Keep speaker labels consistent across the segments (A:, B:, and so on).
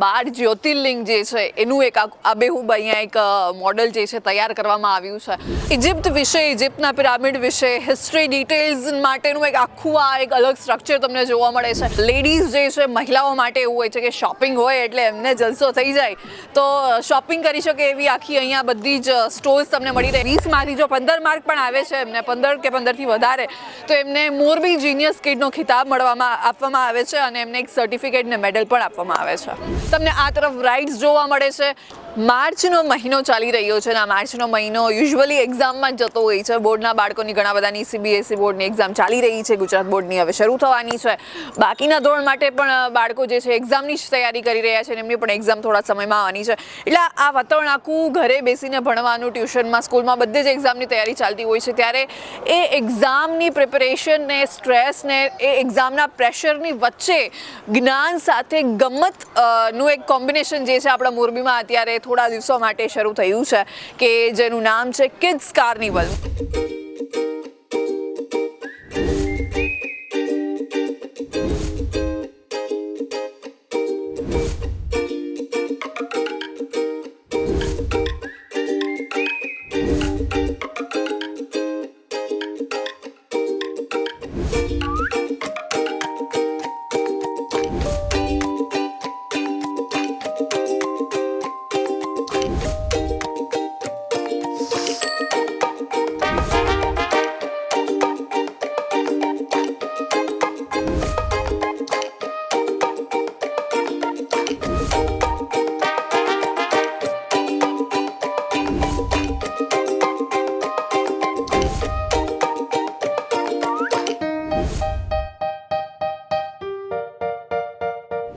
A: બાર જ્યોતિર્લિંગ જે છે, એનું એક આબેહૂબ અહીંયા એક મોડલ જે છે તૈયાર કરવામાં આવ્યું છે. ઇજિપ્ત વિશે, ઇજિપ્તના પિરામિડ વિશે હિસ્ટ્રી ડિટેલ્સ માટેનું એક આખું આ એક અલગ સ્ટ્રક્ચર તમને જોવા મળે છે. લેડીઝ જે છે, મહિલાઓ માટે એવું હોય છે કે શોપિંગ હોય એટલે એમને જલસો થઈ જાય. તો શોપિંગ કરી શકે એવી આખી અહીંયા બધી જ સ્ટોર્સ તમને મળી રહે. વીસમાંથી જો પંદર માર્ક પણ આવે છે એમને, પંદર કે પંદરથી વધારે, તો એમને મોરબી જીનિયસ કિડનો ખિતાબ મળવામાં, આપવામાં આવે છે અને એમને એક સર્ટિફિકેટ ને મેડલ પણ આપવામાં આવે છે. તમને આ તરફ રાઇડ્સ જોવા મળે છે. માર્ચનો મહિનો ચાલી રહ્યો છે અને આ માર્ચનો મહિનો યુઝ્યુઅલી એક્ઝામમાં જ જતો હોય છે. બોર્ડના બાળકોની ઘણા બધાની સીબીએસઈ બોર્ડની એક્ઝામ ચાલી રહી છે. ગુજરાત બોર્ડની હવે શરૂ થવાની છે. બાકીના ધોરણ માટે પણ બાળકો જે છે એક્ઝામની જ તૈયારી કરી રહ્યા છે અને એમની પણ એક્ઝામ થોડા સમયમાં આવવાની છે. એટલે આ વાતાવરણ આખું ઘરે બેસીને ભણવાનું, ટ્યુશનમાં, સ્કૂલમાં બધે જ એક્ઝામની તૈયારી ચાલતી હોય છે. ત્યારે એ એક્ઝામની પ્રિપેરેશનને સ્ટ્રેસને એ એક્ઝામના પ્રેશરની વચ્ચે જ્ઞાન સાથે ગમતનું એક કોમ્બિનેશન જે છે આપણા મોરબીમાં અત્યારે થોડા દિવસો માટે શરૂ થયું છે કે જેનું નામ છે kids carnival.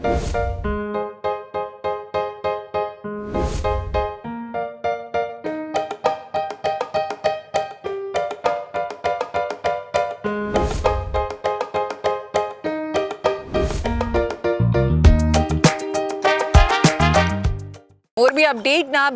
A: Morbi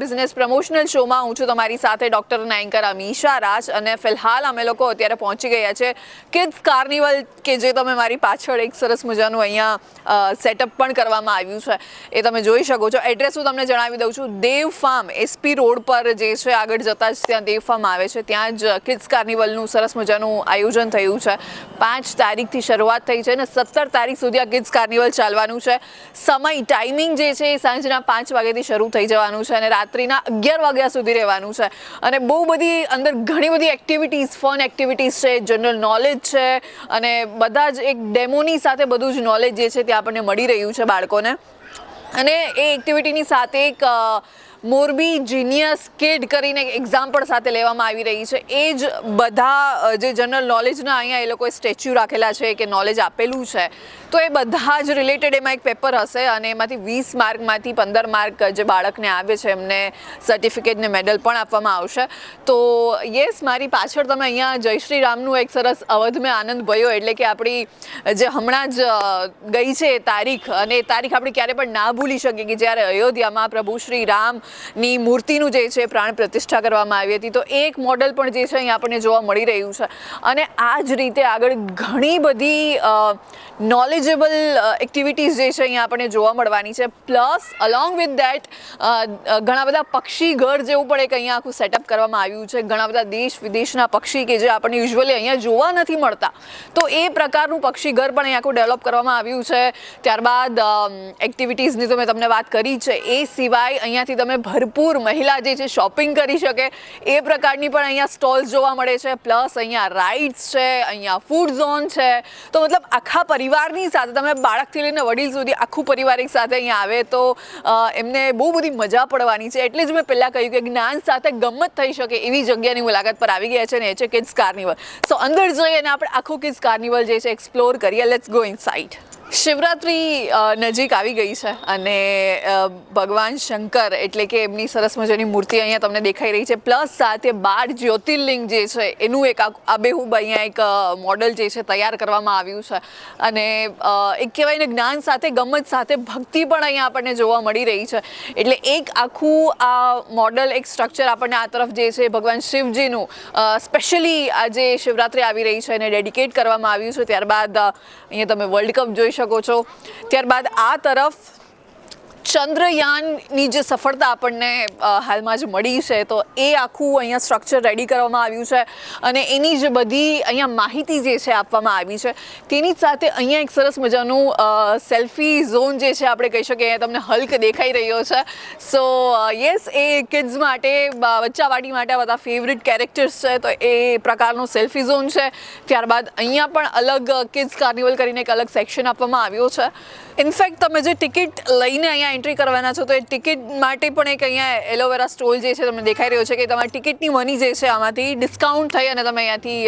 A: business promotional શોમાં હું છું તમારી સાથે ડોક્ટર એન્કર અમીશા રાજ અને ફિલહાલ અમે લોકો અત્યારે પહોંચી ગયા છે કિડ્સ કાર્નિવલ કે જે તમે મારી પાછળ એક સરસ મજાનું અહીંયા સેટઅપ પણ કરવામાં આવ્યું છે. એ તમે જોઈ શકો છો. એડ્રેસ હું તમને જણાવી દઉં છું. દેવ ફાર્મ એસપી રોડ પર જે છે, આગળ જતા જ ત્યાં દેવ ફાર્મ આવે છે. ત્યાં જ કિડ્સ કાર્નિવલનું સરસ મજાનું આયોજન થયું છે. પાંચ તારીખથી શરૂઆત થઈ છે અને સત્તર તારીખ સુધી આ કિડ્સ કાર્નિવલ ચાલવાનું છે. સમય ટાઈમિંગ જે છે એ સાંજના પાંચ વાગ્યાથી શરૂ થઈ જવાનું છે અને રાત્રિના અગિયાર વાગ્યા સુધી રહેવાનું છે. અને બહુ બધી અંદર ઘણી બધી એક્ટિવિટીઝ ફન એક્ટિવિટીઝ છે જનરલ નોલેજ છે, અને બધા જ એક ડેમોની સાથે બધું જ નોલેજ જે છે તે આપણને મળી રહ્યું છે બાળકોને. અને એ એક્ટિવિટીની સાથે એક મોરબી જીનિયસ કિડ કરીને એક્ઝામ પણ સાથે લેવામાં આવી રહી છે. એ જ બધા જે જનરલ નોલેજના અહીંયા એ લોકોએ સ્ટેચ્યુ રાખેલા છે કે નોલેજ આપેલું છે. તો એ બધા જ રિલેટેડ એમાં એક પેપર હશે અને એમાંથી વીસ માર્કમાંથી પંદર માર્ક જે બાળકને આવે છે, એમને સર્ટિફિકેટને મેડલ પણ આપવામાં આવશે. તો યસ મારી પાછળ તમે અહીંયા જય શ્રી રામનું એક સરસ અવધમાં આનંદ ભયો એટલે કે આપણી જે હમણાં જ ગઈ છે તારીખ, અને એ તારીખ આપણે ક્યારે પણ ના ભૂલી શકીએ કે જ્યારે અયોધ્યામાં પ્રભુ શ્રી રામની મૂર્તિનું જે છે પ્રાણ પ્રતિષ્ઠા કરવામાં આવી હતી. તો એક મોડલ પણ જે છે અહીંયા આપણને જોવા મળી રહ્યું છે. અને આ જ રીતે આગળ ઘણી બધી નોલેજેબલ એક્ટિવિટીઝ જે છે અહીંયા આપણને જોવા મળવાની છે. પ્લસ અલોંગ વિથ દેટ ઘણા બધા પક્ષી ઘર જેવું પણ એક અહીંયા આખું સેટઅપ કરવામાં આવ્યું છે. ઘણા બધા દેશ વિદેશના પક્ષી કે જે આપણને યુઝ્યુઅલી અહીંયા જોવા નથી મળતા. તો એ પ્રકારનું પક્ષી ઘર પણ અહીંયા આખું ડેવલપ કરવામાં આવ્યું છે. ત્યારબાદ એક્ટિવિટીઝની તો મેં તમને વાત કરી છે. એ સિવાય અહીંયાથી તમે ભરપૂર મહિલા જે છે શોપિંગ કરી શકે. એ પ્રકારની પણ અહીંયા સ્ટોલ્સ જોવા મળે છે. પ્લસ અહીંયા રાઇડ્સ છે, અહીંયા ફૂડ ઝોન છે. તો મતલબ આખા પરિવારની સાથે તમે બાળકથી લઈને વડીલ સુધી આખું પરિવાર એક સાથે અહીંયા આવે તો એમને બહુ બધી મજા પડવાની છે. એટલે જ મેં પહેલાં કહ્યું કે જ્ઞાન સાથે ગમત થઈ શકે એવી જગ્યાની મુલાકાત પર આવી ગયા છે ને એ છે કિડ્સ કાર્નિવલ સો અંદર જઈએ અને આપણે આખું કિડ્સ કાર્નિવલ જે છે એક્સપ્લોર કરીએ. Let's go inside Shivratri નજીક આવી ગઈ છે અને ભગવાન શંકર એટલે કે એમની સરસ મજાની મૂર્તિ અહીંયા તમને દેખાઈ રહી છે. પ્લસ સાથે બાર જ્યોતિર્લિંગ જે છે એનું એક આબેહૂબ અહીંયા એક મોડલ જે છે તૈયાર કરવામાં આવ્યું છે. અને એક કહેવાય ને જ્ઞાન સાથે, ગમત સાથે, ભક્તિ પણ અહીંયા આપણને જોવા મળી રહી છે. એટલે એક આખું આ મોડલ, એક સ્ટ્રક્ચર આપણને આ તરફ જે છે ભગવાન શિવજીનું સ્પેશિયલી આજે શિવરાત્રી આવી રહી છે એને ડેડિકેટ કરવામાં આવ્યું છે. ત્યારબાદ અહીંયા તમે વર્લ્ડ કપ જોઈ શકો છો. ત્યારબાદ આ તરફ ચંદ્રયાનની જે સફળતા આપણને હાલમાં જ મળી છે, તો એ આખું અહીંયા સ્ટ્રક્ચર રેડી કરવામાં આવ્યું છે અને એની જે બધી અહીંયા માહિતી જે છે આપવામાં આવી છે, તેની સાથે અહીંયા એક સરસ મજાનું સેલ્ફી ઝોન જે છે આપણે કહી શકીએ તમને હલ્ક દેખાઈ રહ્યો છે. સો યસ એ કિડ્સ માટે, બ- બચ્ચાવાડી માટે બધા ફેવરિટ કેરેક્ટર્સ છે, તો એ પ્રકારનો સેલ્ફી ઝોન છે. ત્યારબાદ અહીંયા પણ અલગ કિડ્સ કાર્નિવલ કરીને એક અલગ સેક્શન આપવામાં આવ્યો છે. ઇનફેક્ટ તમે જે ટિકિટ લઈને અહીંયા એન્ટ્રી કરવાના છો, તો એ ટિકિટ માટે પણ એક અહીંયા એલોવેરા સ્ટોલ જે છે, તમને દેખાઈ રહ્યો છે કે તમારી ટિકિટની મની જે છે, આમાંથી ડિસ્કાઉન્ટ થઈ અને તમે અહીંયાથી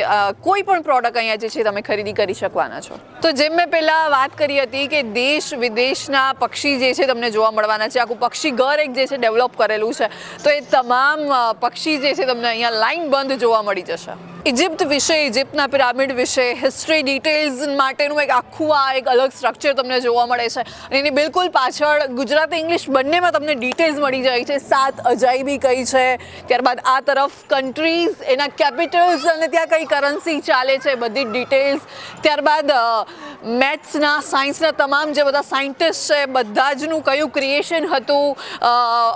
A: કોઈ પણ પ્રોડક્ટ અહીંયા જે છે, તમે ખરીદી કરી શકવાના છો. તો જેમ મેં પહેલાં વાત કરી હતી કે દેશ વિદેશના પક્ષી જે છે, તમને જોવા મળવાના છે. આખું પક્ષી ઘર એક જે છે ડેવલપ કરેલું છે. તો એ તમામ પક્ષી જે છે, તમને અહીંયા લાઈન બંધ જોવા મળી જશે. ઇજિપ્ત વિશે, ઇજિપ્તના પિરામિડ વિશે હિસ્ટ્રી ડિટેલ્સ માટેનું એક આખું આ એક અલગ સ્ટ્રક્ચર તમને જોવા મળે છે. અને એની બિલકુલ પાછળ ગુજરાતી ઇંગ્લિશ બંનેમાં તમને ડિટેલ્સ મળી જાય છે. સાત અજાયબી કઈ છે, ત્યારબાદ આ તરફ કન્ટ્રીઝ એના કેપિટલ્સ અને ત્યાં કઈ કરન્સી ચાલે છે, બધી ડિટેલ્સ ત્યારબાદ મેથ્સના સાયન્સના તમામ જે બધા સાયન્ટિસ્ટ છે બધા જનું કયું ક્રિએશન હતું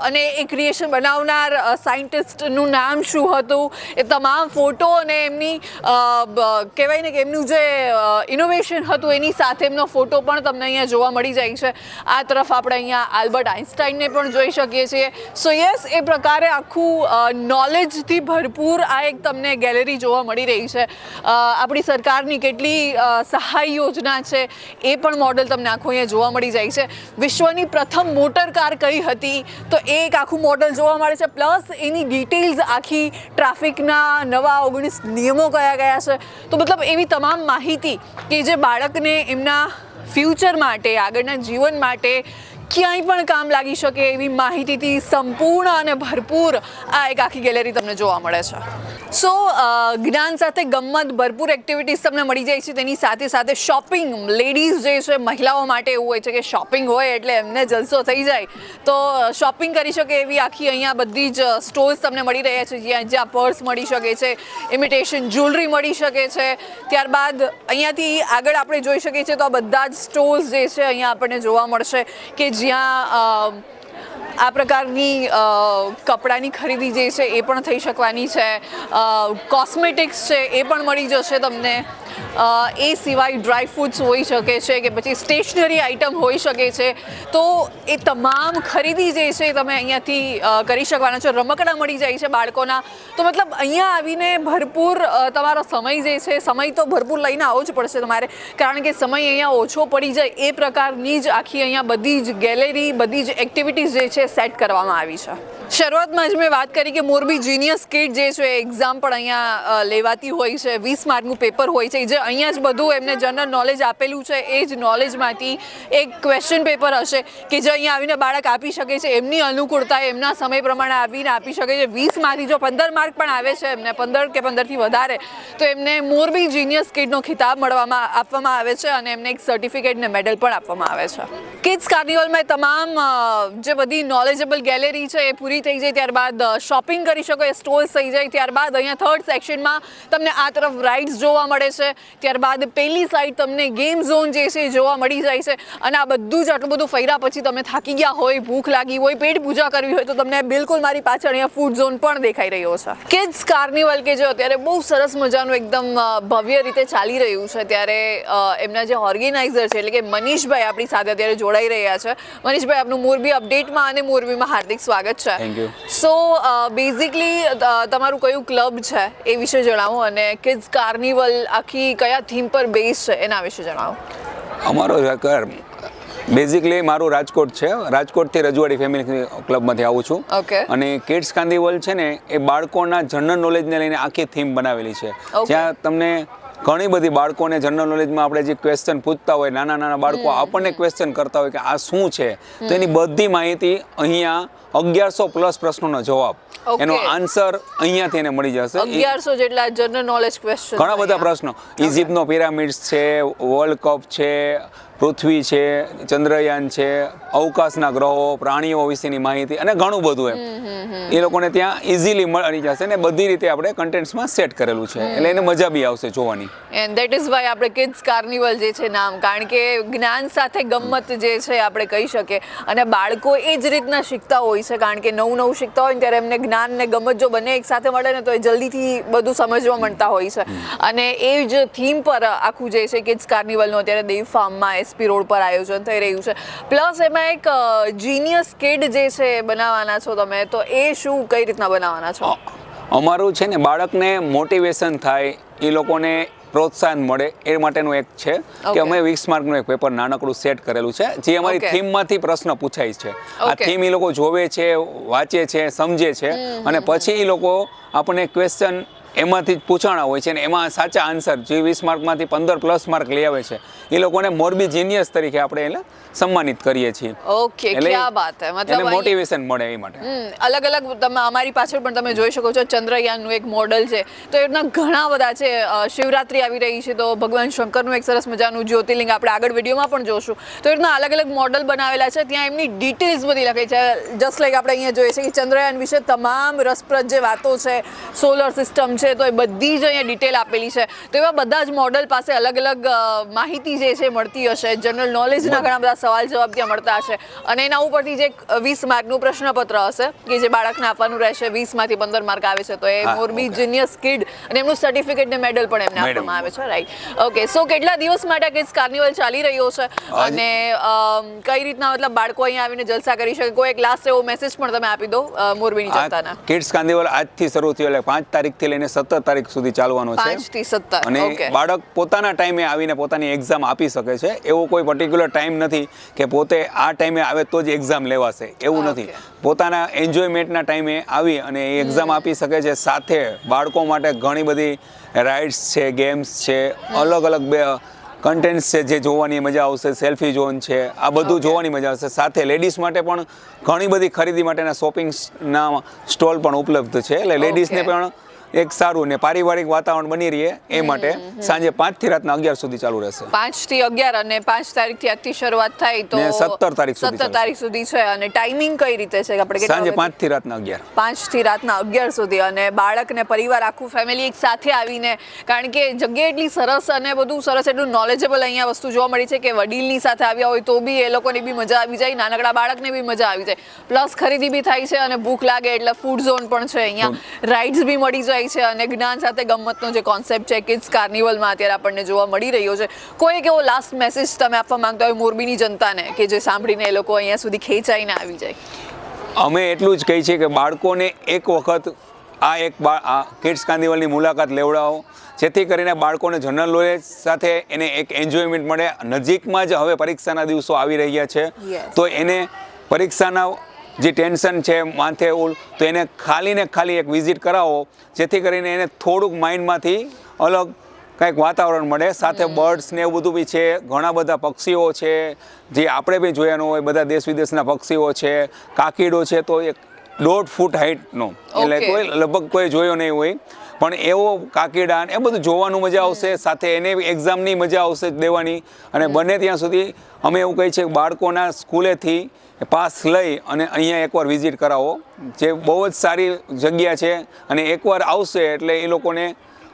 A: અને એ ક્રિએશન બનાવનાર સાયન્ટિસ્ટનું નામ શું હતું, એ તમામ ફોટો અને એમની કહેવાય ને કે એમનું જે ઇનોવેશન હતું, એની સાથે એમનો ફોટો પણ તમને અહીંયા જોવા મળી જાય છે. આ તરફ આપણે અહીંયા આલ્બર્ટ આઇન્સ્ટાઈનને પણ જોઈ શકીએ છીએ. સો યસ એ પ્રકારે આખું નોલેજથી ભરપૂર આ એક તમને ગેલેરી જોવા મળી રહી છે. આપણી સરકારની કેટલી સહાય યોજના છે, એ પણ મોડલ તમને આખું અહીંયા જોવા મળી જાય છે. વિશ્વની પ્રથમ મોટર કાર કઈ હતી, તો એ એક આખું મોડલ જોવા મળે છે. પ્લસ એની ડિટેલ્સ આખી ટ્રાફિકના નવા ઓગણીસ નિયમો કયા કયા છે? તો મતલબ એવી તમામ માહિતી કે જે બાળકને એમના ફ્યુચર માટે, આગળના જીવન માટે ક્યાંય પણ કામ લાગી શકે એવી માહિતીથી સંપૂર્ણ અને ભરપૂર આ એક આખી ગેલેરી તમને જોવા મળે છે. સો જ્ઞાન સાથે ગમત ભરપૂર એક્ટિવિટીઝ તમને મળી જાય છે. તેની સાથે સાથે શોપિંગ લેડીઝ જે છે, મહિલાઓ માટે એવું હોય છે કે શોપિંગ હોય એટલે એમને જલસો થઈ જાય. તો શોપિંગ કરી શકે એવી આખી અહીંયા બધી જ સ્ટોર્સ તમને મળી રહ્યા છે. જ્યાં જ્યાં પર્સ મળી શકે છે ઇમિટેશન જ્વેલરી મળી શકે છે. ત્યારબાદ અહીંયાથી આગળ આપણે જોઈ શકીએ છીએ તો આ બધા જ સ્ટોર્સ જે છે, અહીંયા આપણને જોવા મળશે કે જ્યાં આ પ્રકારની કપડાની ખરીદી જે છે એ પણ થઈ શકવાની છે કોસ્મેટિક્સ છે એ પણ મળી જશે તમને. એ સિવાય ડ્રાય ફ્રૂટ્સ હોઈ શકે છે કે પછી સ્ટેશનરી આઇટમ હોઈ શકે છે. તો એ તમામ ખરીદી જે છે તમે અહીંયાથી કરી શકવાના છો. રમકડા મળી જાય છે બાળકોના. તો મતલબ અહીંયા આવીને ભરપૂર તમારો સમય જે છે, સમય તો ભરપૂર લઈને આવવો જ પડશે તમારે. કારણ કે સમય અહીંયા ઓછો પડી જાય એ પ્રકારની જ આખી અહીંયા બધી જ ગેલેરી, બધી જ એક્ટિવિટીઝ જે છે સેટ કરવામાં આવી છે. શરૂઆતમાં જ મેં વાત કરી કે મોરબી જીનિયસ કિટ જે છે એક્ઝામ પણ અહીંયા લેવાતી હોય છે. વીસ માર્કનું પેપર હોય છે જે અહીંયા જ બધું એમને જનરલ નોલેજ આપેલું છે, એ જ નોલેજમાંથી એક ક્વેશ્ચન પેપર હશે કે જે અહીંયા આવીને બાળક આપી શકે છે, એમની અનુકૂળતા, એમના સમય પ્રમાણે આવીને આપી શકે છે. વીસમાંથી જો પંદર માર્ક પણ આવે છે એમને, પંદર કે પંદરથી વધારે, તો એમને મોરબી જીનિયસ કિડનો ખિતાબ મળવામાં આપવામાં આવે છે અને એમને એક સર્ટિફિકેટ ને મેડલ પણ આપવામાં આવે છે. કિડ્સ કાર્નિવલમાં તમામ જે બધી નોલેજેબલ ગેલેરી છે એ પૂરી થઈ જાય ત્યારબાદ શોપિંગ કરી શકો, એ સ્ટોર્સ થઈ જાય ત્યારબાદ અહીંયા થર્ડ સેક્શનમાં તમને આ તરફ રાઇડ્સ જોવા મળે છે. ત્યારબાદ પેલી સાઈડ તમને ગેમ ઝોન જે છે જોવા મળી જાય છે. અને આ બધું જ આટલું બધું ફર્યા પછી તમે થાકી ગયા હોય ભૂખ લાગી હોય પેટ પૂજા કરવી હોય તો તમને બિલકુલ મારી પાછળ અહીંયા ફૂડ ઝોન પણ દેખાઈ રહ્યો છે. કિડ્સ કાર્નિવલ કે જે અત્યારે બહુ સરસ મજાનું એકદમ ભવ્ય રીતે ચાલી રહ્યું છે. ત્યારે એમના જે ઓર્ગેનાઇઝર છે એટલે કે મનીષભાઈ આપણી સાથે અત્યારે જોડાઈ રહ્યા છે. મનીષભાઈ આપનું મોરબી અપડેટમાં અને મોરબીમાં હાર્દિક સ્વાગત છે. સો બેઝિકલી તમારું કયું ક્લબ છે એ વિશે જણાવો અને કિડ્સ કાર્નિવલ આખી કયા થીમ પર બેઝ છે એના વિશે જણાવો.
B: અમારો બેઝિકલી મારું રાજકોટ છે. રાજકોટથી રજવાડી ફેમિલી ક્લબમાંથી આવું છું.
A: ઓકે
B: અને કિડ્સ કાંદીવલ છે ને એ બાળકોના જનરલ નોલેજને લઈને આખી થીમ બનાવેલી છે. જ્યાં તમને ઘણી બધી બાળકોને જનરલ નોલેજમાં આપણે જે ક્વેશ્ચન પૂછતા હોય નાના નાના બાળકો આપણને ક્વેશ્ચન કરતા હોય કે આ શું છે? તો એની બધી માહિતી અહીંયા અગિયારસો પ્લસ પ્રશ્નોનો જવાબ. એનો આન્સર અહીંયાથી એને મળી જશે.
A: અગિયારસો જેટલા જનરલ નોલેજ ક્વેશ્ચન
B: ઘણા બધા પ્રશ્નો. ઇજિપ્તનો પિરામિડ્સ છે વર્લ્ડ કપ છે પૃથ્વી છે ચંદ્રયાન છે અવકાશના ગ્રહો પ્રાણીઓ વિશેની માહિતી અને ઘણું બધું એમ. એ લોકોને ત્યાં ઇઝીલી મળી જશે ને બધી રીતે આપણે કન્ટેન્ટ્સમાં સેટ કરેલું છે. એટલે એને મજા બી આવશે જોવાની.
A: એન્ડ દેટ ઇઝ વાય આપણે કિડ્સ કાર્નિવલ જે છે નામ કારણ કે જ્ઞાન સાથે ગમ્મત જે છે આપણે કહી શકીએ. અને બાળકો એ જ રીતના શીખતા હોય છે કારણ કે નવું નવું શીખતા હોય ને ત્યારે એમને જ્ઞાન ને ગમત જો બંને એક સાથે મળે ને તો એ જલ્દીથી બધું સમજવા મળતા હોય છે. અને એ જ થીમ પર આખું જે છે કિડ્સ કાર્નિવલનું અત્યારે દેવ ફાર્મમાં એસપી રોડ પર આયોજન થઈ રહ્યું છે. પ્લસ એમાં એક જીનિયસ કિડ જે છે બનાવવાના છો તમે તો એ શું કઈ રીતના બનાવવાના છો?
B: અમારું છે ને બાળકને મોટિવેશન થાય એ લોકોને પ્રોત્સાહન મળે એ માટેનું એક છે કે અમે વીસ માર્કનું એક પેપર નાનકડું સેટ કરેલું છે જે અમારી. થીમમાંથી પ્રશ્ન પૂછાય છે. આ. થીમ એ લોકો જોવે છે વાંચે છે સમજે છે અને પછી એ લોકો આપણને ક્વેશ્ચન એમાંથી જ પૂછાણા હોય છે ને એમાં સાચા આન્સર જે વીસ માર્કમાંથી પંદર પ્લસ માર્ક લઈ આવે છે એ લોકોને મોરબી જીનિયસ તરીકે આપણે એને સન્માનિત કરીએ છીએ.
A: ઓકે ક્યા વાત હે? મતલબ
B: મોટિવેશન મળે એ માટે.
A: અલગ અલગ તમે અમારી પાછળ પણ તમે જોઈ શકો છો ચંદ્રયાનનું એક મોડલ છે. તો એ રીતના ઘણા બધા છે શિવરાત્રી આવી રહી છે તો ભગવાન શંકરનું એક સરસ મજાનું જ્યોતિર્લિંગ આપણે આગળ વિડીયોમાં પણ જોશું. તો એ રીતના અલગ અલગ મોડલ બનાવેલા છે ત્યાં એમની ડિટેલ્સ બધી લખી છે. જસ્ટ લાઈક આપણે અહીંયા જોઈએ છે કે ચંદ્રયાન વિશે તમામ રસપ્રદ જે વાતો છે સોલર સિસ્ટમ છે તો એ બધી જ અહીંયા ડિટેલ આપેલી છે. તો એવા બધા જ મોડલ પાસે અલગ અલગ માહિતી જે છે મળતી હશે. જનરલ નોલેજના ઘણા બધા સવાલ જવાબ ત્યાં મળતા હશે. અને એના ઉપરથી જે વીસ માર્કનું પ્રશ્નપત્ર હશે કે જે બાળકને આપવાનું રહેશે વીસમાંથી પંદર માર્ક આવે છે તો એ મોરબી. જીનિયસ કિડ અને એમનું સર્ટિફિકેટ ને મેડલ પણ એમને આપવામાં આવે છે રાઈટ ઓકે સો કેટલા દિવસ માટે કિડ્સ કાર્નિવલ ચાલી રહ્યો છે? અને કઈ રીતના મતલબ બાળકો અહીંયા આવીને જલસા કરી શકે? કોઈ એક લાસ્ટ એવો મેસેજ પણ તમે આપી દો મોરબીની જનતાના.
B: કિડ્સ કાર્નિવલ આજથી શરૂ થયો એટલે પાંચ તારીખથી લઈને સત્તર તારીખ સુધી ચાલવાનો છે. અને બાળક પોતાના ટાઈમે આવીને પોતાની એક્ઝામ આપી શકે છે. એવો કોઈ પર્ટિક્યુલર ટાઈમ નથી કે પોતે આ ટાઈમે આવે તો જ એક્ઝામ લેવાશે. એવું નથી. પોતાના એન્જોયમેન્ટના ટાઈમે આવી અને એ એક્ઝામ આપી શકે છે. સાથે બાળકો માટે ઘણી બધી રાઇડ્સ છે ગેમ્સ છે અલગ અલગ બે કન્ટેન્ટ્સ છે જે જોવાની મજા આવશે. સેલ્ફી ઝોન છે. આ બધું જોવાની મજા આવશે. સાથે લેડીઝ માટે પણ ઘણી બધી ખરીદી માટેના શોપિંગના સ્ટોલ પણ ઉપલબ્ધ છે. એટલે લેડીઝને પણ એક સારું ને પારિવારિક વાતાવરણ બની રહે એ માટે સાંજે પાંચથી રાતના અગિયાર સુધી ચાલુ રહેશે.
A: પાંચથી અગિયાર અને પાંચ તારીખથી આજથી શરૂઆત થાય તો
B: સત્તર તારીખ
A: સત્તર તારીખ સુધી છે અને ટાઈમિંગ કઈ રીતે છે આપણે
B: સાંજે પાંચથી રાતના અગિયાર.
A: પાંચથી રાતના અગિયાર સુધી અને બાળક ને પરિવાર આખું ફેમિલી એક સાથે આવીને કારણ કે જગ્યા એટલી સરસ અને બધું સરસ એટલું નોલેજેબલ અહીંયા વસ્તુ જોવા મળી છે કે વડીલની સાથે આવ્યા હોય તો બી એ લોકોની બી મજા આવી જાય નાનકડા બાળકને બી મજા આવી જાય. પ્લસ ખરીદી બી થાય છે અને ભૂખ લાગે એટલે ફૂડ ઝોન પણ છે અહીંયા. રાઇડ્સ બી મળી જાય છે અને જ્ઞાન સાથે ગમતનો જે કોન્સેપ્ટ છે કિડ્સ કાર્નિવલમાં અત્યારે આપણને જોવા મળી રહ્યો છે. કોઈ એક એવો લાસ્ટ મેસેજ તમે આપવા માંગતા હોય મોરબીની જનતાને કે જે સાંભળીને એ લોકો અહીંયા સુધી ખેંચાઈને આવી જાય?
B: અમે એટલું જ કહીએ છીએ કે બાળકોને એક વખત આ એક આ કિડ્સ કાર્નિવલની મુલાકાત લેવડાવો. જેથી કરીને બાળકોને જનરલ નોલેજ સાથે એને એક એન્જોયમેન્ટ મળે. નજીકમાં જ હવે પરીક્ષાના દિવસો આવી રહ્યા છે. તો એને પરીક્ષાના જે ટેન્શન છે માથે ઉલ તો એને ખાલી ને ખાલી એક વિઝિટ કરાવો જેથી કરીને એને થોડુંક માઇન્ડમાંથી અલગ કંઈક વાતાવરણ મળે. સાથે બર્ડ્સ ને એવું બધું બી છે ઘણા બધા પક્ષીઓ છે જે આપણે બી જોયા ન હોય બધા દેશ વિદેશના પક્ષીઓ છે કાકીડો છે તો એક દોઢ ફૂટ હાઇટનો એટલે કોઈ લગભગ કોઈ જોયો નહીં હોય. પણ એવો કાકીડા એ બધું જોવાનું મજા આવશે સાથે એને એક્ઝામની મજા આવશે દેવાની. અને બને ત્યાં સુધી અમે એવું કહીએ છીએ બાળકોના સ્કૂલેથી પાસ લઈ અને અહીંયા એકવાર વિઝિટ કરાવો. જે બહુ જ સારી જગ્યા છે અને એકવાર આવશે એટલે એ લોકોને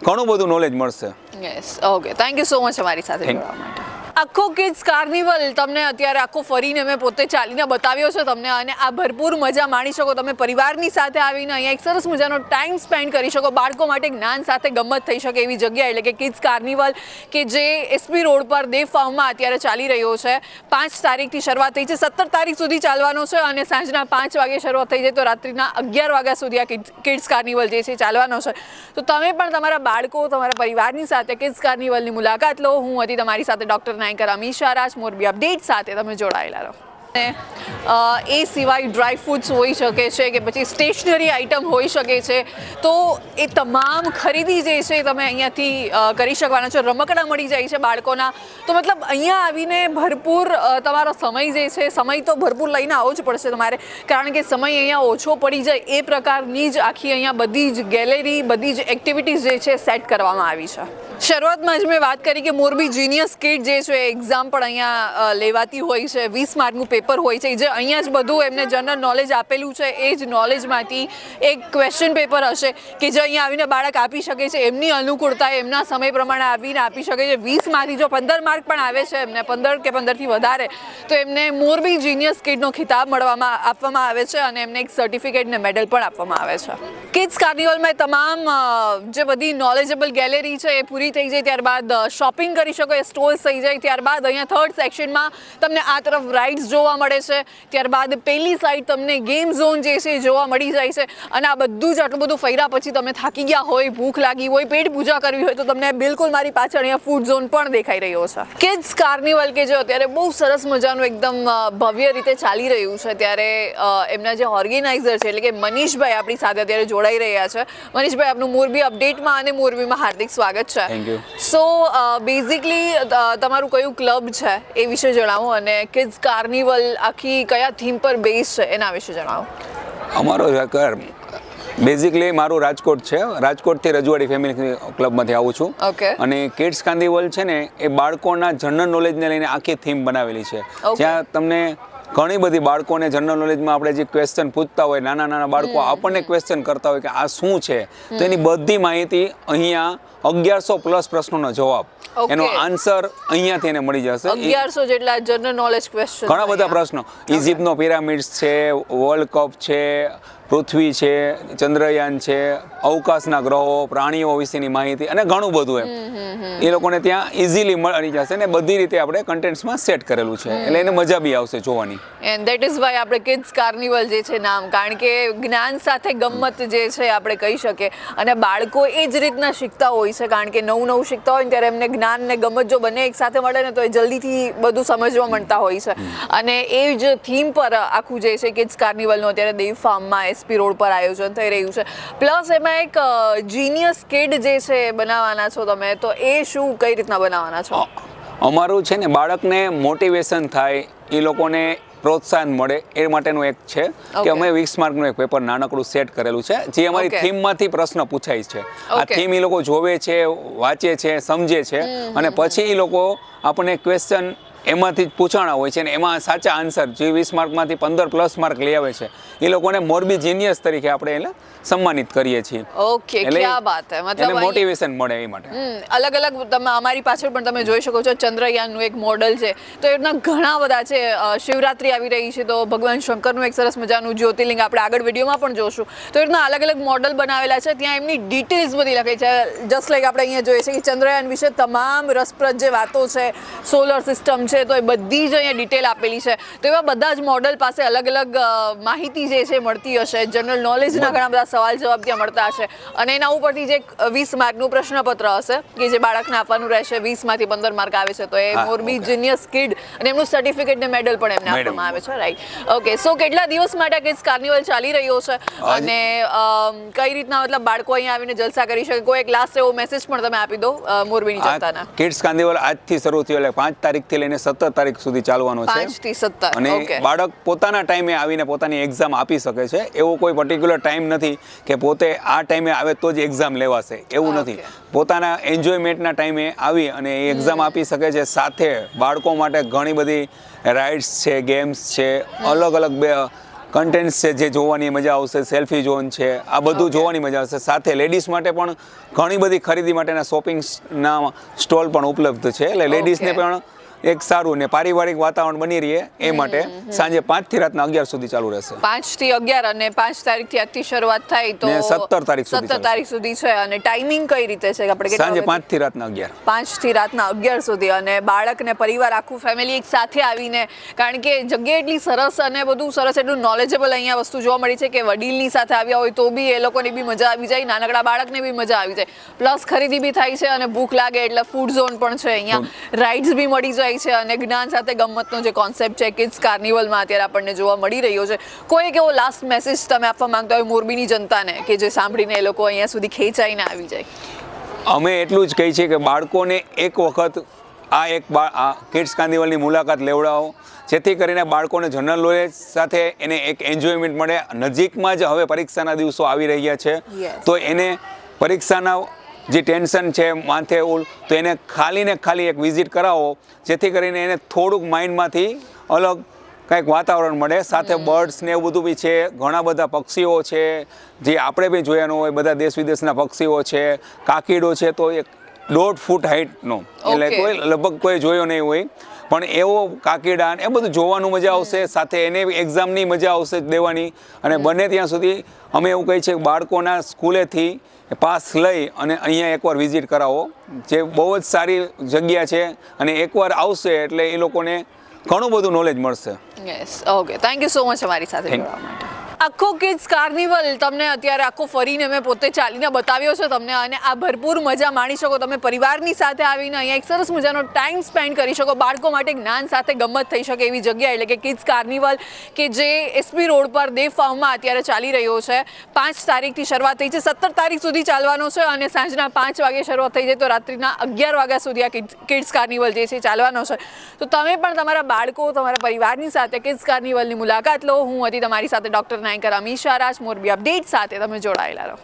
B: ઘણું બધું નોલેજ મળશે.
A: Yes okay thank you so much અમારી સાથે જોડાવા માટે. આખો કિડ્સ કાર્નિવલ તમને અત્યારે આખો ફરીને મેં પોતે ચાલીને બતાવ્યો છે તમને અને આ ભરપૂર મજા માણી શકો તમે પરિવારની સાથે આવીને અહીંયા એક સરસ મજાનો ટાઈમ સ્પેન્ડ કરી શકો. બાળકો માટે જ્ઞાન સાથે ગમત થઈ શકે એવી જગ્યા એટલે કે કિડ્સ કાર્નિવલ કે જે એસપી રોડ પર દેવ ફાર્મમાં અત્યારે ચાલી રહ્યો છે. પાંચ તારીખથી શરૂઆત થઈ છે. સત્તર તારીખ સુધી ચાલવાનો છે અને સાંજના પાંચ વાગે શરૂઆત થઈ જાય તો રાત્રિના અગિયાર વાગ્યા સુધી આ કિડ્સ કાર્નિવલ જે છે ચાલવાનો છે. તો તમે પણ તમારા બાળકો, તમારા પરિવારની સાથે કિડ્સ કાર્નિવલની મુલાકાત લો. હું હતી તમારી સાથે ડૉક્ટર નાયકર અમીશા રાજ મોરબી અપડેટ સાથે તમે જોડાયેલા રહો. એ સિવાય ડ્રાય ફ્રૂટ્સ હોઈ શકે છે કે પછી સ્ટેશનરી આઇટમ હોઈ શકે છે. તો એ તમામ ખરીદી જે છે તમે અહીંયાથી કરી શકવાના છો. રમકડા મળી જાય છે બાળકોના. તો મતલબ અહીંયા આવીને ભરપૂર તમારો સમય જે છે, સમય તો ભરપૂર લઈને આવવો જ પડશે તમારે. કારણ કે સમય અહીંયા ઓછો પડી જાય એ પ્રકારની જ આખી અહીંયા બધી જ ગેલેરી, બધી જ એક્ટિવિટીઝ જે છે સેટ કરવામાં આવી છે. શરૂઆતમાં જ મેં વાત કરી કે મોરબી જીનિયસ કિટ જે છે એક્ઝામ પણ અહીંયા લેવાતી હોય છે. વીસ માર્કનું પેપર હોય છે. જે અહીંયા જ બધું એમને જનરલ નોલેજ આપેલું છે, એ જ નોલેજમાંથી એક ક્વેશ્ચન પેપર હશે કે જે અહીંયા આવીને બાળક આપી શકે છે. એમની અનુકૂળતા, એમના સમય પ્રમાણે આવીને આપી શકે છે. વીસમાંથી જો પંદર માર્ક પણ આવે છે એમને, પંદર કે પંદરથી વધારે, તો એમને મોરબી જીનિયસ કિડનો ખિતાબ મળવામાં આપવામાં આવે છે અને એમને એક સર્ટિફિકેટ ને મેડલ પણ આપવામાં આવે છે. કિડ્સ કાર્નિવલમાં તમામ જે બધી નોલેજેબલ ગેલેરી છે એ પૂરી થઈ જાય ત્યારબાદ શોપિંગ કરી શકો, એ સ્ટોર્સ થઈ જાય ત્યારબાદ અહીંયા થર્ડ સેક્શનમાં તમને આ તરફ રાઇડ્સ જોવા મળે છે. ત્યારબાદ પેલી સાઈડ તમને ગેમ ઝોન જે છે જોવા મળી જાય છે. અને આ બધું જ આટલું બધું ફર્યા પછી તમે થાકી ગયા હોય ભૂખ લાગી હોય પેટ પૂજા કરવી હોય તો તમને બિલકુલ મારી પાછળ અહીંયા ફૂડ ઝોન પણ દેખાઈ રહ્યો છે. કિડ્સ કાર્નિવલ કે જે અત્યારે બહુ સરસ મજાનું એકદમ ભવ્ય રીતે ચાલી રહ્યું છે. ત્યારે એમના જે ઓર્ગેનાઇઝર છે એટલે કે મનીષભાઈ આપણી સાથે અત્યારે જોડાઈ રહ્યા છે. મનીષભાઈ આપનું મોરબી અપડેટમાં અને મોરબીમાં હાર્દિક સ્વાગત છે. સો બેઝિકલી તમારું કયું ક્લબ છે એ વિશે જણાવો અને કિડ્સ કાર્નિવલ આખી કયા થીમ પર બેઝ છે એના વિશે જણાવો.
B: અમારો બેઝિકલી મારું રાજકોટ છે. રાજકોટથી રજવાડી ફેમિલી ક્લબમાંથી આવું છું.
A: ઓકે
B: અને કિડ્સ કાંદીવલ છે ને એ બાળકોના જનરલ નોલેજને લઈને આખી થીમ બનાવેલી છે. જ્યાં તમને ઘણી બધી બાળકોને જનરલ નોલેજમાં આપણે જે ક્વેશ્ચન પૂછતા હોય નાના નાના બાળકો આપણને ક્વેશ્ચન કરતા હોય કે આ શું છે? તો એની બધી માહિતી અહીંયા અગિયારસો પ્લસ પ્રશ્નોનો જવાબ. એનો આન્સર અહીંયાથી એને મળી જશે.
A: અગિયારસો જેટલા જનરલ નોલેજ ક્વેશ્ચન
B: ઘણા બધા પ્રશ્નો. ઇજિપ્તનો પિરામિડ્સ છે વર્લ્ડ કપ છે પૃથ્વી છે ચંદ્રયાન છે અવકાશના ગ્રહો પ્રાણીઓ વિશેની માહિતી અને ઘણું બધું એમ. એ લોકોને ત્યાં ઇઝીલી મળી જશે ને બધી રીતે આપણે કન્ટેન્ટ્સમાં સેટ કરેલું છે. એટલે એને મજા બી આવશે જોવાની.
A: એન્ડ દેટ ઇઝ વાય આપણે કિડ્સ કાર્નિવલ જે છે નામ કારણ કે જ્ઞાન સાથે ગમત જે છે આપણે કહી શકીએ. અને બાળકો એ જ રીતના શીખતા હોય છે, કારણ કે નવું નવું શીખતા હોય ત્યારે એમને જ્ઞાન ને ગમત જો બંને એક સાથે મળે ને તો એ જલ્દીથી બધું સમજવા મળતા હોય છે. અને એ જ થીમ પર આખું જે છે કિડ્સ કાર્નિવલનું અત્યારે દેવ ફાર્મમાં એસપી રોડ પર આયોજન થઈ રહ્યું છે. પ્લસ એમાં એક જીનિયસ કિડ જે છે, બનાવવાના છો તમે, તો એ શું કઈ રીતના બનાવવાના છો?
B: અમારું છે ને બાળકને મોટિવેશન થાય, એ લોકોને પ્રોત્સાહન મળે એ માટેનું એક છે કે અમે વીસ માર્કનું એક પેપર નાનકડું સેટ કરેલું છે જે અમારી. થીમમાંથી પ્રશ્ન પૂછાય છે આ. થીમ એ લોકો જોવે છે વાંચે છે સમજે છે અને પછી એ લોકો આપણને ક્વેશ્ચન એમાંથી જ પૂછાણા હોય છે ને એમાં સાચા આન્સર જે વીસ માર્કમાંથી પંદર પ્લસ માર્ક લઈ આવે છે એ લોકોને મોરબી જીનિયસ તરીકે આપણે એને સન્માનિત કરીએ છીએ.
A: ઓકે ક્યાં બાત હે?
B: એને
A: મતલબ
B: મોટિવેશન મળે એ માટે.
A: અલગ અલગ તમે અમારી પાછળ પણ તમે જોઈ શકો છો ચંદ્રયાનનું એક મોડલ છે. તો એના ઘણા બધા છે શિવરાત્રી આવી રહી છે તો ભગવાન શંકરનું એક સરસ મજાનું જ્યોતિર્લિંગ આપણે આગળ વિડીયોમાં પણ જોશું. તો એ રીતના અલગ અલગ મોડલ બનાવેલા છે ત્યાં એમની ડિટેલ્સ બધી લખી છે. જસ્ટ લાઈક આપણે અહીંયા જોઈએ છે કે ચંદ્રયાન વિશે તમામ રસપ્રદ જે વાતો છે સોલર સિસ્ટમ છે તો એ બધી જ અહીંયા ડિટેલ આપેલી છે. તો એવા બધા જ મોડલ પાસે અલગ અલગ માહિતી જે છે મળતી હશે. જનરલ નોલેજના ઘણા બધા સવાલ જવાબ ત્યાં મળતા હશે. અને એના ઉપરથી જે વીસ માર્કનું પ્રશ્નપત્ર હશે કે જે બાળકને આપવાનું રહેશે વીસમાંથી પંદર માર્ક આવે છે તો એ મોરબી જુનિયર કિડ અને એમનું સર્ટિફિકેટ ને મેડલ પણ એમને આપવામાં આવે છે રાઈટ ઓકે સો કેટલા દિવસ માટે કિડ્સ કાર્નિવલ ચાલી રહ્યો છે? અને કઈ રીતના મતલબ બાળકો અહીંયા આવીને જલસા કરી શકે? કોઈ એક લાસ્ટ એવો મેસેજ પણ તમે આપી દો મોરબીની જનતાના.
B: કિડ્સ કાર્નિવલ આજથી શરૂ થયો એટલે પાંચ તારીખથી લઈને સત્તર તારીખ સુધી ચાલવાનો છે. અને બાળક પોતાના ટાઈમે આવીને પોતાની એક્ઝામ આપી શકે છે. એવો કોઈ પર્ટિક્યુલર ટાઈમ નથી કે પોતે આ ટાઈમે આવે તો જ એક્ઝામ લેવાશે. એવું નથી. પોતાના એન્જોયમેન્ટના ટાઈમે આવી અને એ એક્ઝામ આપી શકે છે. સાથે બાળકો માટે ઘણી બધી રાઇડ્સ છે ગેમ્સ છે અલગ અલગ બે કન્ટેન્ટ્સ છે જે જોવાની મજા આવશે. સેલ્ફી ઝોન છે. આ બધું જોવાની મજા આવશે. સાથે લેડીઝ માટે પણ ઘણી બધી ખરીદી માટેના શોપિંગના સ્ટોલ પણ ઉપલબ્ધ છે. એટલે લેડીઝને પણ એક સારું ને પારિવારિક વાતાવરણ બની રહે એ માટે સાંજે પાંચથી રાતના અગિયાર સુધી ચાલુ રહેશે.
A: પાંચથી અગિયાર અને પાંચ તારીખથી આજથી શરૂઆત થાય તો
B: સત્તર તારીખ
A: સત્તર તારીખ સુધી છે અને ટાઈમિંગ કઈ રીતે છે? આપણે
B: સાંજે પાંચથી રાતના અગિયાર.
A: પાંચથી રાતના અગિયાર સુધી અને બાળક ને પરિવાર આખું ફેમિલી એક સાથે આવીને કારણ કે જગ્યા એટલી સરસ અને બધું સરસ એટલું નોલેજેબલ અહીંયા વસ્તુ જોવા મળી છે કે વડીલની સાથે આવ્યા હોય તો બી એ લોકોને બી મજા આવી જાય નાનકડા બાળકને બી મજા આવી જાય. પ્લસ ખરીદી બી થાય છે અને ભૂખ લાગે એટલે ફૂડ ઝોન પણ છે અહીંયા. રાઇડ્સ બી મળી જાય થઈ છે અને જ્ઞાન સાથે ગમતનો જે કોન્સેપ્ટ છે કિડ્સ કાર્નિવલમાં અત્યારે આપણને જોવા મળી રહ્યો છે. કોઈ એક એવો લાસ્ટ મેસેજ તમે આપવા માંગતા હોય મોરબીની જનતાને કે જે સાંભળીને એ લોકો અહીંયા સુધી ખેંચાઈને આવી જાય?
B: અમે એટલું જ કહીએ છીએ કે બાળકોને એક વખત આ એક બાળ આ કિડ્સ કાર્નિવલની મુલાકાત લેવડાવો જેથી કરીને બાળકોને જનરલ નોલેજ સાથે એને એક એન્જોયમેન્ટ મળે. નજીકમાં જ હવે પરીક્ષાના દિવસો આવી રહ્યા છે. તો એને પરીક્ષાના જે ટેન્શન છે માથે ઉલ તો એને ખાલી ને ખાલી એક વિઝિટ કરાવો જેથી કરીને એને થોડુંક માઇન્ડમાંથી અલગ કંઈક વાતાવરણ મળે. સાથે બર્ડ્સ ને એવું બધું બી છે ઘણા બધા પક્ષીઓ છે જે આપણે બી જોયા ન હોય બધા દેશ વિદેશના પક્ષીઓ છે કાકીડો છે તો એક દોઢ ફૂટ હાઇટનો એટલે કોઈ લગભગ કોઈ જોયો નહીં હોય. પણ એવો કાકીડા એ બધું જોવાનું મજા આવશે સાથે એને એક્ઝામની મજા આવશે દેવાની. અને બને ત્યાં સુધી અમે એવું કહીએ છીએ બાળકોના સ્કૂલેથી પાસ લઈ અને અહીંયા એકવાર વિઝિટ કરાવો. જે બહુ જ સારી જગ્યા છે અને એકવાર આવશે એટલે એ લોકોને ઘણું બધું નોલેજ મળશે.
A: Yes okay thank you so much અમારી સાથે જોડાવા માટે. આખો કિડ્સ કાર્નિવલ તમને અત્યારે આખો ફરીને મેં પોતે ચાલીને બતાવ્યો છે તમને, અને આ ભરપૂર મજા માણી શકો તમે પરિવારની સાથે આવીને અહીંયા એક સરસ મજાનો ટાઈમ સ્પેન્ડ કરી શકો. બાળકો માટે જ્ઞાન સાથે ગમત થઈ શકે એવી જગ્યા, એટલે કે કિડ્સ કાર્નિવલ કે જે એસપી રોડ પર દેવ ફાર્મમાં અત્યારે ચાલી રહ્યો છે. પાંચ તારીખથી શરૂઆત થઈ છે. સત્તર તારીખ સુધી ચાલવાનો છે, અને સાંજના પાંચ વાગે શરૂઆત થઈ જાય તો રાત્રિના અગિયાર વાગ્યા સુધી આ કિડ્સ કાર્નિવલ જે છે ચાલવાનો છે. તો તમે પણ તમારા બાળકો, તમારા પરિવારની સાથે કિડ્સ કાર્નિવલની મુલાકાત લો. હું હતી તમારી સાથે ડૉક્ટર નાયકર અમીશા રાજ મોરબી અપડેટ સાથે તમે જોડાયેલા રહો.